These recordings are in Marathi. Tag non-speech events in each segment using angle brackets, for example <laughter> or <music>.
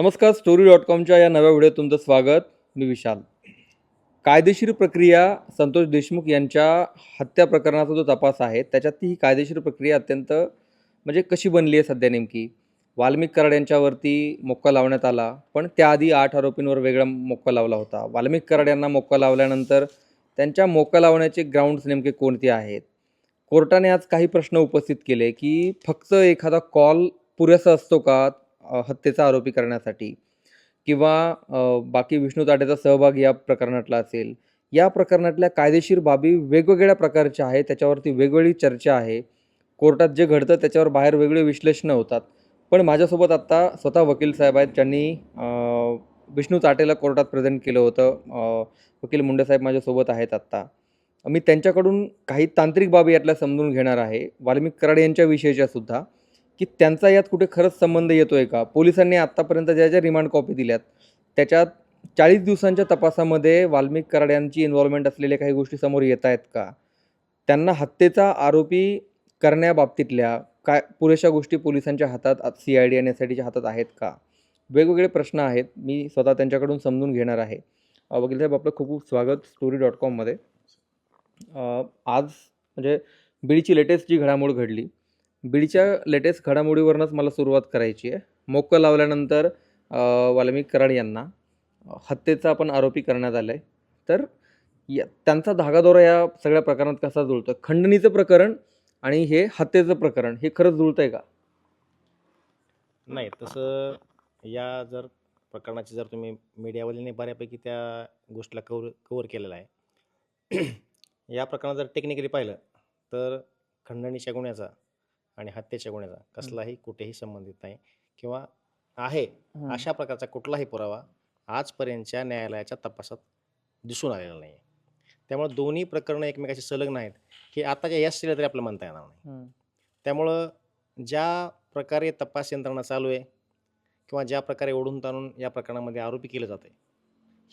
नमस्कार स्टोरी डॉट कॉमच्या या नव्या व्हिडिओत तुमचं स्वागत. मी विशाल. कायदेशीर प्रक्रिया संतोष देशमुख यांच्या हत्या प्रकरणाचा जो तपास आहे त्याच्यात ही कायदेशीर प्रक्रिया अत्यंत म्हणजे कशी बनली आहे सध्या नेमकी? वाल्मिक कराड यांच्यावरती मोक्का लावण्यात आला पण त्याआधी आठ आरोपींवर वेगळा मोक्का लावला होता. वाल्मिक कराड यांना मोक्का लावल्यानंतर त्यांच्या मोक्का लावण्याचे ग्राउंड्स नेमके कोणते आहेत? कोर्टाने आज काही प्रश्न उपस्थित केले की फक्त एखादा कॉल पुरेसा असतो का? हत्येचा आरोपी करण्यासाठी किंवा बाकी विष्णू ताटेचा सहभाग या प्रकरणातला असेल या प्रकरणातल्या कायदेशीर बाबी वेगवेगळ्या प्रकारच्या आहेत त्याच्यावरती वेगवेगळी चर्चा आहे. कोर्टात जे घडतं त्याच्यावर बाहेर वेगळे विश्लेषणं होतात. पण माझ्यासोबत आत्ता स्वतः वकील साहेब आहेत ज्यांनी विष्णू ताटेला कोर्टात प्रेझेंट केलं होतं. वकील मुंडे साहेब माझ्यासोबत आहेत आत्ता. मी त्यांच्याकडून काही तांत्रिक बाबी यातल्या समजून घेणार आहे. वाल्मिक कराड यांच्याविषयीच्या सुद्धा. की त्यांचा यात कुठे खरंच संबंध येतो आहे का? पोलिसांनी आत्तापर्यंत ज्या ज्या रिमांड कॉपी दिल्यात त्याच्यात चाळीस दिवसांच्या तपासामध्ये वाल्मिक कराड यांची इन्व्हॉल्वमेंट असलेल्या काही गोष्टी समोर येत आहेत का? त्यांना हत्येचा आरोपी करण्याबाबतीतल्या काय पुरेशा गोष्टी पोलिसांच्या हातात सी आय डी आणि एस आय डीच्या हातात आहेत का? वेगवेगळे प्रश्न आहेत. मी स्वतः त्यांच्याकडून समजून घेणार आहे. वकीलसाहेब वकील साहेब आपलं खूप खूप स्वागत स्टोरी डॉट कॉममध्ये आज म्हणजे बीडची लेटेस्ट जी घडामोड घडली बीडच्या लेटेस्ट घडामोडीवरूनच मला सुरुवात करायची आहे. मोक्क लावल्यानंतर वाल्मिक कराड यांना हत्येचा आपण आरोपी करण्यात आला आहे तर या त्यांचा धागादोरा या सगळ्या प्रकरणात कसा जुळतो खंडणीचं प्रकरण आणि हे हत्येचं प्रकरण हे खरंच जुळतंय का? नाही तसं या जर प्रकरणाची जर तुम्ही मीडियावाल्याने बऱ्यापैकी त्या गोष्टीला कवर कवर केलेलं आहे. या प्रकरणात जर टेक्निकली पाहिलं तर खंडणीच्या गुन्ह्याचा आणि हत्येच्या गुन्ह्याचा. कसलाही कुठेही संबंधित नाही. किंवा आहे अशा प्रकारचा कुठलाही पुरावा आजपर्यंतच्या न्यायालयाच्या तपासात दिसून आलेला नाही त्यामुळे दोन्ही प्रकरणं एकमेकाशी संलग्न आहेत की आताच्या यश तरी आपल्याला म्हणता येणार नाही. हम्म. त्यामुळं ज्या प्रकारे तपास यंत्रणा चालू आहे किंवा ज्या प्रकारे ओढून ताणून या प्रकरणामध्ये आरोपी केलं जातं आहे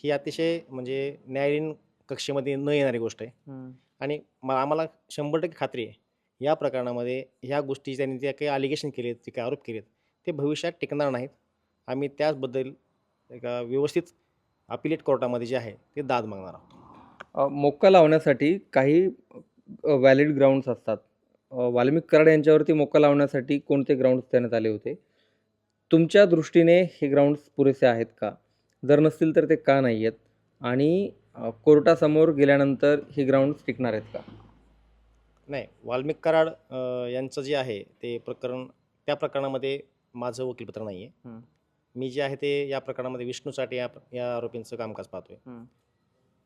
ही अतिशय म्हणजे न्यायालयीन कक्षेमध्ये न येणारी गोष्ट आहे. हम्म. आणि म आम्हाला शंभर टक्के खात्री आहे या प्रकरणामध्ये ह्या गोष्टी त्यांनी ज्या काही अलिगेशन केले आहेत जे काही आरोप केलेत ते भविष्यात टिकणार नाहीत. आम्ही त्याचबद्दल एका व्यवस्थित अपिलेट कोर्टामध्ये जे आहे ते दाद मागणार आहोत. मोक्का लावण्यासाठी काही व्हॅलिड ग्राउंड्स असतात. वाल्मिक कराड यांच्यावरती मोक्का लावण्यासाठी कोणते ग्राउंड्स देण्यात आले होते? तुमच्या दृष्टीने हे ग्राउंड्स पुरेसे आहेत का? जर नसतील तर ते का नाही आहेत आणि कोर्टासमोर गेल्यानंतर हे ग्राउंड्स टिकणार आहेत का? नाही वाल्मिक कराड अ, यांचं जे आहे ते प्रकरण त्या प्रकरणामध्ये माझं वकीलपत्र नाही आहे. मी जे आहे ते या प्रकरणामध्ये विष्णू साठे या या आरोपींचं कामकाज पाहतोय हं.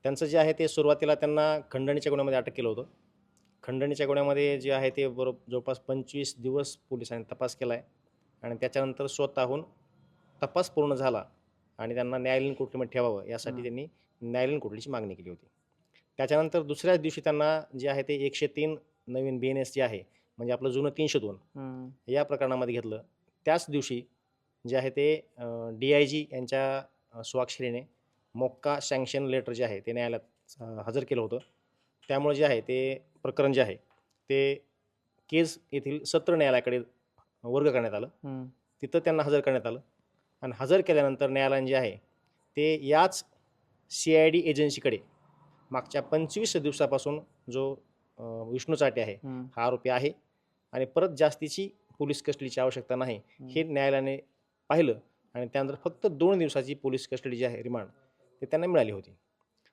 त्यांचं जे आहे ते सुरुवातीला त्यांना खंडणीच्या गुन्ह्यामध्ये अटक केलं होतं खंडणीच्या गुन्ह्यामध्ये जे आहे ते बरोबर जवळपास पंचवीस दिवस पोलिसांनी तपास केला आहे आणि त्याच्यानंतर स्वतःहून तपास पूर्ण झाला आणि त्यांना न्यायालयीन कोठडीमध्ये ठेवावं यासाठी हं. त्यांनी न्यायालयीन कोठडीची मागणी केली होती त्याच्यानंतर दुसऱ्याच दिवशी त्यांना जे आहे ते एकशे तीन नवीन बी एन एस जे आहे म्हणजे आपलं जुनं तीनशे दोन. या प्रकरणामध्ये घेतलं. त्याच दिवशी जे आहे ते डी आय जी यांच्या स्वाक्षरीने मोक्का सँक्शन लेटर जे आहे ते न्यायालयात हजर केलं होतं. त्यामुळे जे आहे ते प्रकरण जे आहे ते केज येथील सत्र न्यायालयाकडे वर्ग करण्यात आलं. तिथं त्यांना हजर करण्यात आलं. आणि हजर केल्यानंतर न्यायालयाने जे आहे ते याच सी आय डी एजन्सीकडे मागच्या पंचवीस दिवसापासून जो विष्णू चाटे आहे. हा आरोपी आहे आणि परत जास्तीची पोलीस कस्टडीची आवश्यकता नाही. हे न्यायालयाने पाहिलं आणि त्यानंतर फक्त दोन दिवसाची पोलीस कस्टडी जी आहे रिमांड ते त्यांना मिळाली होती.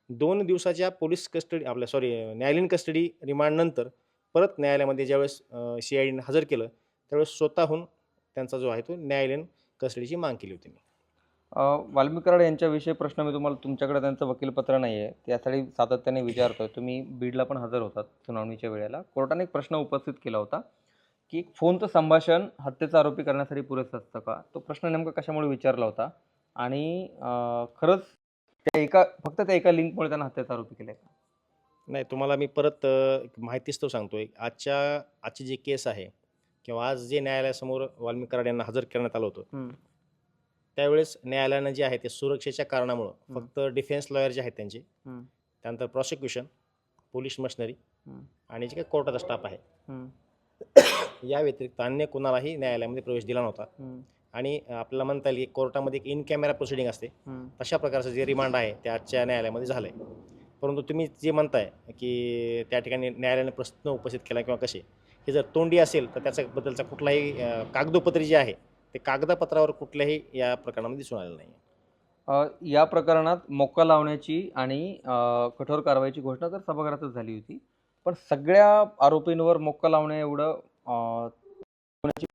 दोन दिवसाच्या पोलीस कस्टडी आपल्या सॉरी न्यायालयीन कस्टडी रिमांडनंतर परत न्यायालयामध्ये ज्यावेळेस सी आय डीने हजर केलं त्यावेळेस स्वतःहून त्यांचा जो आहे तो न्यायालयीन कस्टडीची माग केली होती. मी अ, वाल्मिक कराड यांच्याविषयी प्रश्न मी तुम्हाला तुमच्याकडे त्यांचं वकीलपत्र नाही आहे त्यासाठी सातत्याने विचारतोय. तुम्ही बीडला पण हजर होतात सुनावणीच्या वेळेला. कोर्टाने एक प्रश्न उपस्थित केला होता की फोनचं संभाषण हत्येचा आरोपी करण्यासाठी पुरेसं असतं का? तो प्रश्न नेमका कशामुळे विचारला होता? आणि खरंच त्या एका फक्त त्या एका लिंकमुळे त्यांना हत्येचा आरोपी केले का? नाही तुम्हाला मी परत माहितीच तो सांगतोय. आजच्या आजची जी केस आहे किंवा आज जे न्यायालयासमोर वाल्मिक कराड यांना हजर करण्यात आलं होतं. त्यावेळेस न्यायालयानं जे आहे ते सुरक्षेच्या कारणामुळं. फक्त डिफेन्स लॉयर जे आहेत त्यांचे. त्यानंतर प्रॉसिक्युशन पोलीस मशनरी. आणि जे काही कोर्टाचा स्टाफ आहे. या व्यतिरिक्त अन्य कोणालाही न्यायालयामध्ये प्रवेश दिला नव्हता. आणि आपल्याला म्हणता येईल की कोर्टामध्ये एक इन कॅमेरा प्रोसिडिंग असते तशा प्रकारचं जे रिमांड आहे ते आजच्या न्यायालयामध्ये झालं आहे परंतु तुम्ही जे म्हणताय की त्या ठिकाणी न्यायालयाने प्रश्न उपस्थित केला किंवा कसे हे जर तोंडी असेल तर त्याच्याबद्दलचा कुठलाही कागदोपत्री जे आहे ते कागदपत्रावर कुठल्याही या प्रकरणामध्ये दिसून आलेलं नाही या प्रकरणात मोका लावण्याची आणि अ, कठोर कारवाईची घोषणा तर सभागृहातच झाली होती. पण सगळ्या आरोपींवर मोका लावण्या एवढं अ, होण्याची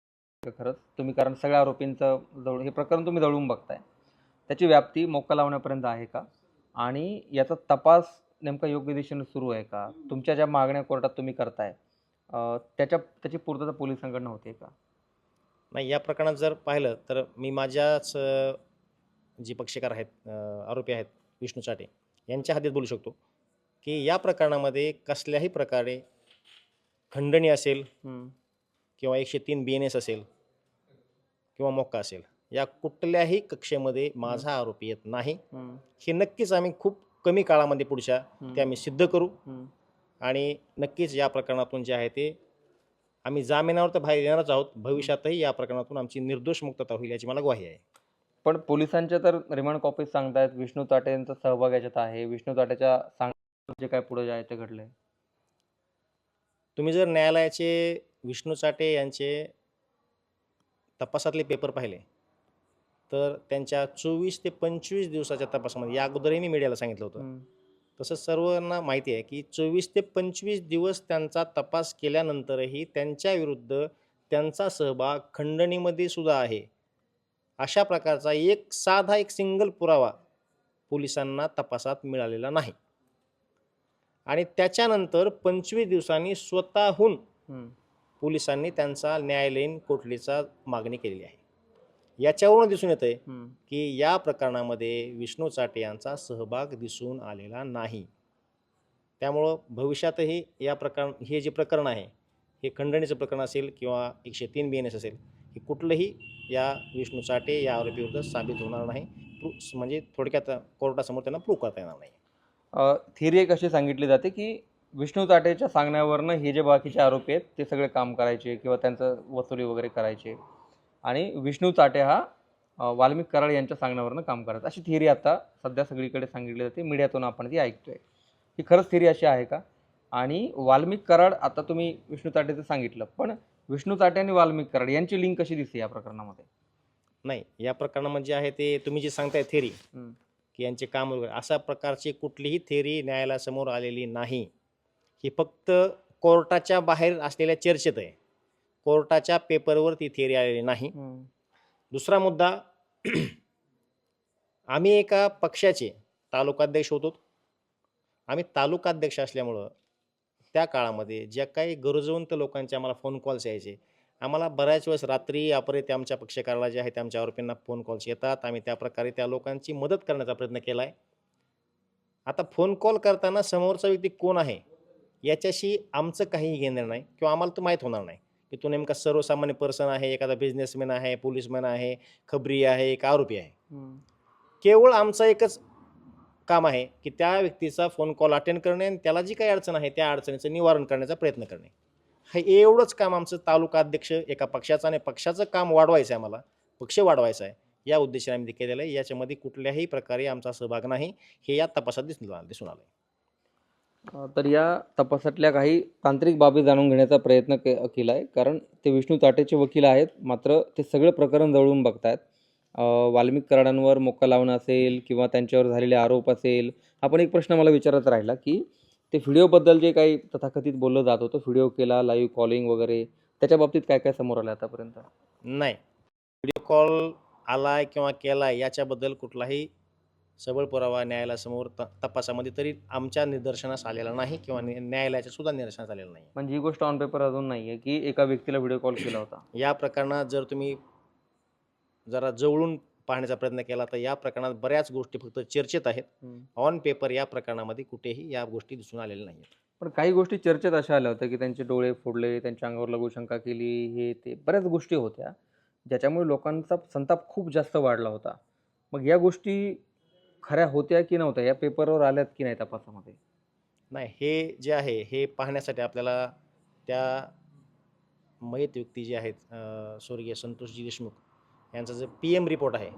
का खरंच तुम्ही कारण सगळ्या आरोपींचं जवळ हे प्रकरण तुम्ही जवळून बघताय. त्याची व्याप्ती मोका लावण्यापर्यंत आहे का? आणि याचा तपास नेमका योग्य दिशेने सुरू आहे का? तुमच्या ज्या मागण्या कोर्टात तुम्ही करताय अ, त्याच्या त्याची पूर्तता पोलिसांकडनं होते का? नाही या प्रकरणात जर पाहिलं तर मी माझ्याच जे पक्षकार आहेत आरोपी आहेत विष्णू चाटे यांच्या हद्दीत बोलू शकतो की या प्रकरणामध्ये कसल्याही प्रकारे खंडणी असेल किंवा एकशे तीन बी एन एस असेल किंवा मोक्का असेल या कुठल्याही कक्षेमध्ये माझा आरोपी येत नाही. हे नक्कीच आम्ही खूप कमी काळामध्ये पुढच्या ते आम्ही सिद्ध करू आणि नक्कीच या प्रकरणातून जे आहे ते आम्ही जामिनावर तर बाहेर येणारच आहोत. भविष्यातही या प्रकरणातून आमची निर्दोष मुक्तता होईल याची मला ग्वाही आहे. पण पोलिसांच्या तर रिमांड कॉपीज सांगतायत. विष्णू ताटे यांचा सहभाग याच्यात आहे. विष्णू ताटेच्या सांग जे काय पुढे आहे ते घडलंय. तुम्ही जर न्यायालयाचे विष्णू चाटे यांचे तपासातले पेपर पाहिले तर त्यांच्या चोवीस ते पंचवीस दिवसाच्या तपासामध्ये या अगोदरही मी मीडियाला सांगितलं होतं. तसं सर्वांना माहिती आहे की चोवीस ते पंचवीस दिवस त्यांचा तपास केल्यानंतरही त्यांच्या विरुद्ध त्यांचा सहभाग खंडणीमध्ये सुद्धा आहे. अशा प्रकारचा एक साधा एक सिंगल पुरावा पोलिसांना तपासात मिळालेला नाही. आणि त्याच्यानंतर पंचवीस दिवसांनी स्वतःहून पोलिसांनी त्यांचा न्यायालयीन कोठडीचा मागणी केलेली आहे. याच्यावरून दिसून येतं आहे की या प्रकरणामध्ये विष्णू चाटे यांचा सहभाग दिसून आलेला नाही. त्यामुळं भविष्यातही या प्रकरण हे जे प्रकरण आहे हे खंडणीचं प्रकरण असेल किंवा एकशे तीन बी एन एस असेल हे कुठलंही या विष्णू चाटे या आरोपीविरुद्ध साबित होणार नाही. प्रू- म्हणजे थोडक्यात कोर्टासमोर त्यांना प्रूव्ह करता येणार नाही. थिअरी एक अशी सांगितली जाते की विष्णू ताटेच्या सांगण्यावरनं हे जे बाकीचे आरोपी आहेत ते सगळे काम करायचे किंवा त्यांचं वसुली वगैरे करायचे. आणि विष्णू चाटे हा वाल्मिक कराड यांच्या सांगण्यावरनं काम करायचं अशी थिअरी आता सध्या सगळीकडे सांगितली जाते. मीडियातून आपण ती ऐकतोय. ही खरंच थिअरी अशी आहे का? आणि वाल्मिक कराड आता तुम्ही विष्णू ताटेचं सांगितलं पण विष्णू ताटे आणि वाल्मिक कराड यांची लिंक कशी दिसते या प्रकरणामध्ये? नाही या प्रकरणामध्ये जे आहे ते तुम्ही जे सांगताय थेरी. की यांचे काम वगैरे अशा प्रकारची कुठलीही थेरी न्यायालयासमोर आलेली नाही. ही फक्त कोर्टाच्या बाहेर असलेल्या चर्चेत आहे. कोर्टाच्या पेपरवर ती थेरी आलेली नाही. दुसरा मुद्दा <clears throat> आम्ही एका पक्षाचे तालुकाध्यक्ष होतो. आम्ही तालुकाध्यक्ष असल्यामुळं त्या काळामध्ये ज्या काही गरजवंत लोकांचे आम्हाला फोन कॉल्स यायचे आम्हाला बऱ्याच वेळेस रात्री अपरात्री आमच्या पक्षकाराला जे आहे ते आमच्या आरोपींना फोन कॉल्स येतात. आम्ही त्या प्रकारे त्या लोकांची मदत करण्याचा प्रयत्न केला आहे आता फोन कॉल करताना समोरचा व्यक्ती कोण आहे? याच्याशी आमचं काही घेणं नाही किंवा आम्हाला तो माहीत होणार नाही. की तो नेमका सर्वसामान्य पर्सन आहे एखादा बिझनेसमॅन आहे पोलिसमॅन आहे खबरी आहे एक आरोपी आहे. केवळ आमचं एकच काम आहे की त्या व्यक्तीचा फोन कॉल अटेंड करणे आणि त्याला जी काही अडचण आहे त्या अडचणीचं निवारण करण्याचा प्रयत्न करणे. हे एवढंच काम आमचं तालुका अध्यक्ष एका पक्षाचं आणि पक्षाचं काम वाढवायचं आहे आम्हाला पक्ष वाढवायचा आहे या उद्देशाने आम्ही केलेलं आहे. याच्यामध्ये कुठल्याही प्रकारे आमचा सहभाग नाही. हे या तपासात दिसून दिसून आलं तर या तपासातल्या काही तांत्रिक बाबी जाणून घेण्याचा प्रयत्न के केला आहे कारण ते विष्णू ताटेचे वकील आहेत मात्र ते सगळं प्रकरण जवळून बघतायत. वाल्मिक कराडांवर मोक्का लावणं असेल किंवा त्यांच्यावर झालेले आरोप असेल हा पण एक प्रश्न मला विचारत राहिला की ते व्हिडिओबद्दल जे काही तथाकथित बोललं जात होतं व्हिडिओ केला लाईव्ह कॉलिंग वगैरे त्याच्या बाबतीत काय काय समोर आलं आतापर्यंत? नाही. व्हिडिओ कॉल आलाय किंवा केलाय याच्याबद्दल कुठलाही सबळ पुरावा न्यायालयासमोर त तपासामध्ये तरी आमच्या निदर्शनास आलेला नाही किंवा न्या- न्यायालयाच्या सुद्धा निदर्शनास आलेलं नाही म्हणजे ही गोष्ट ऑन पेपर अजून नाही आहे की एका व्यक्तीला व्हिडिओ कॉल केला होता? या प्रकरणात जर तुम्ही जरा जवळून पाहण्याचा प्रयत्न केला तर या प्रकरणात बऱ्याच गोष्टी फक्त चर्चेत आहेत. ऑन पेपर या प्रकरणामध्ये कुठेही या गोष्टी दिसून आलेल्या नाही आहेत पण काही गोष्टी चर्चेत अशा आल्या होत्या की त्यांचे डोळे फोडले त्यांच्या अंगावर लघुशंका केली हे ते बऱ्याच गोष्टी होत्या. ज्याच्यामुळे लोकांचा संताप खूप जास्त वाढला होता. मग या गोष्टी खऱ्या होत्या की नव्हत्या? या पेपरवर आल्यात की नाही तपासामध्ये? नाही हे जे आहे हे पाहण्यासाठी आपल्याला त्या मयत व्यक्ती जे आहेत अं, स्वर्गीय संतोषजी देशमुख यांचा जो पी एम रिपोर्ट आहे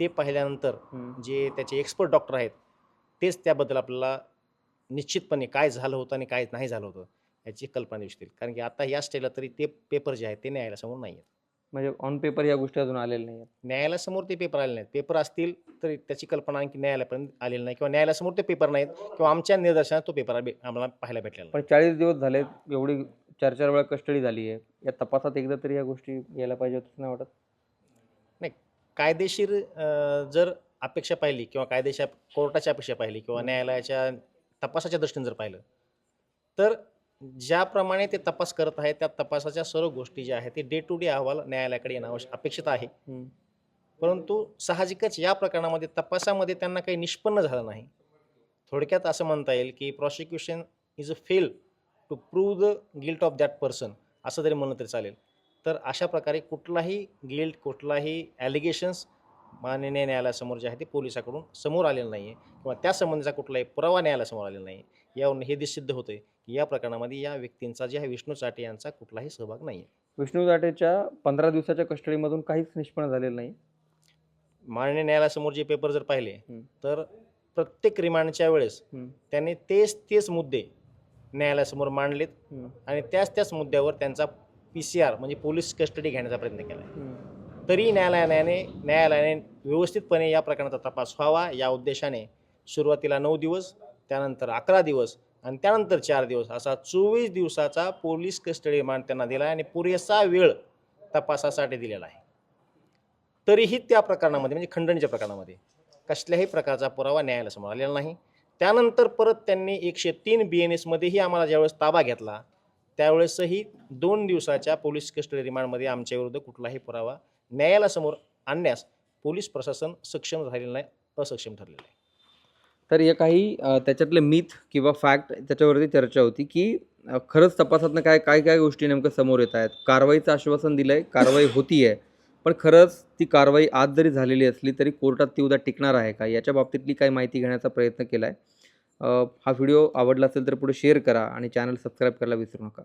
ते पाहिल्यानंतर. जे त्याचे एक्सपर्ट डॉक्टर आहेत तेच त्याबद्दल आपल्याला निश्चितपणे काय झालं होतं आणि काय नाही झालं होतं याची कल्पना देऊ शकतील कारण की आता या स्टेजला तरी ते पेपर जे आहेत ते न्यायालयासमोर नाही आहेत म्हणजे ऑन पेपर या गोष्टी अजून आलेल्या नाही आहेत न्यायालयासमोर ते पेपर आले नाहीत. पेपर असतील तरी त्याची कल्पना आणखी न्यायालयापर्यंत आलेली नाही. किंवा न्यायालयासमोर ते पेपर नाहीत. किंवा आमच्या निदर्शनात तो पेपर आम्हाला पाहायला भेटलेला नाही. पण चाळीस दिवस झाले एवढी चार चार वेळा कस्टडी झाली आहे या तपासात एकदा तरी या गोष्टी यायला पाहिजे होतं नाही वाटत? कायदेशीर अं, जर अपेक्षा पाहिली किंवा कायदेशीर कोर्टाची अपेक्षा पाहिली किंवा. न्यायालयाच्या तपासाच्या दृष्टीने जर पाहिलं तर ज्याप्रमाणे ते तपास करत आहे त्या तपासाच्या सर्व गोष्टी ज्या आहेत ते डे टू डे अहवाल न्यायालयाकडे येणं आवश्यक अपेक्षित आहे. परंतु साहजिकच या प्रकरणामध्ये तपासामध्ये त्यांना काही निष्पन्न झालं नाही. थोडक्यात असं म्हणता येईल की prosecution is a fail to prove the guilt of that person असं जरी म्हणलं तरी चालेल. तर अशा प्रकारे कुठलाही गिल्ट कुठलाही ॲलिगेशन्स माननीय न्यायालयासमोर जे आहे ते पोलिसाकडून समोर आलेलं नाही आहे किंवा त्या संबंधीचा कुठलाही पुरावा न्यायालयासमोर आलेला नाही आहे यावरून हे दिस सिद्ध होतं की या प्रकरणामध्ये या व्यक्तींचा जे आहे विष्णू चाटे यांचा कुठलाही सहभाग नाही आहे. विष्णू जाटेच्या पंधरा दिवसाच्या कस्टडीमधून काहीच निष्पन्न झालेलं नाही. माननीय न्यायालयासमोर जे पेपर जर पाहिले हं. तर प्रत्येक रिमांडच्या वेळेस त्यांनी तेच तेच मुद्दे न्यायालयासमोर मांडलेत आणि त्याच त्याच मुद्द्यावर त्यांचा पी सी आर म्हणजे पोलीस कस्टडी घेण्याचा प्रयत्न केला. तरी न्यायालयाने न्यायालयाने व्यवस्थितपणे या प्रकरणाचा तपास व्हावा या उद्देशाने सुरुवातीला नऊ दिवस त्यानंतर अकरा दिवस आणि त्यानंतर चार दिवस असा चोवीस दिवसाचा पोलीस कस्टडी रिमांड त्यांना दिला आहे आणि पुरेसा वेळ तपासासाठी दिलेला आहे. तरीही त्या प्रकरणामध्ये म्हणजे खंडणीच्या प्रकरणामध्ये कसल्याही प्रकारचा पुरावा न्यायालयासमोर आलेला नाही. त्यानंतर परत त्यांनी एकशे तीन बी एन एसमध्येही आम्हाला ज्यावेळेस ताबा घेतला त्यावेळेसही दोन दिवसाच्या पोलीस कस्टडी रिमांडमध्ये आमच्याविरुद्ध कुठलाही पुरावा न्यायालयासमोर आणण्यास पोलीस प्रशासन सक्षम झालेलं नाही असक्षम ठरलेलं आहे. तर या काही त्याच्यातले मिथ किंवा फॅक्ट त्याच्यावरती चर्चा होती की खरंच तपासातनं काय काय काय गोष्टी नेमकं समोर येत आहेत? कारवाईचं आश्वासन दिलंय कारवाई होती आहे पण खरंच ती कारवाई आज जरी झालेली असली तरी कोर्टात ती उद्या टिकणार आहे का? याच्या बाबतीतली काही माहिती घेण्याचा प्रयत्न केला आहे हा व्हिडिओ आवडला असेल तर पुढे शेअर करा आणि चॅनल सबस्क्राईब करायला विसरू नका.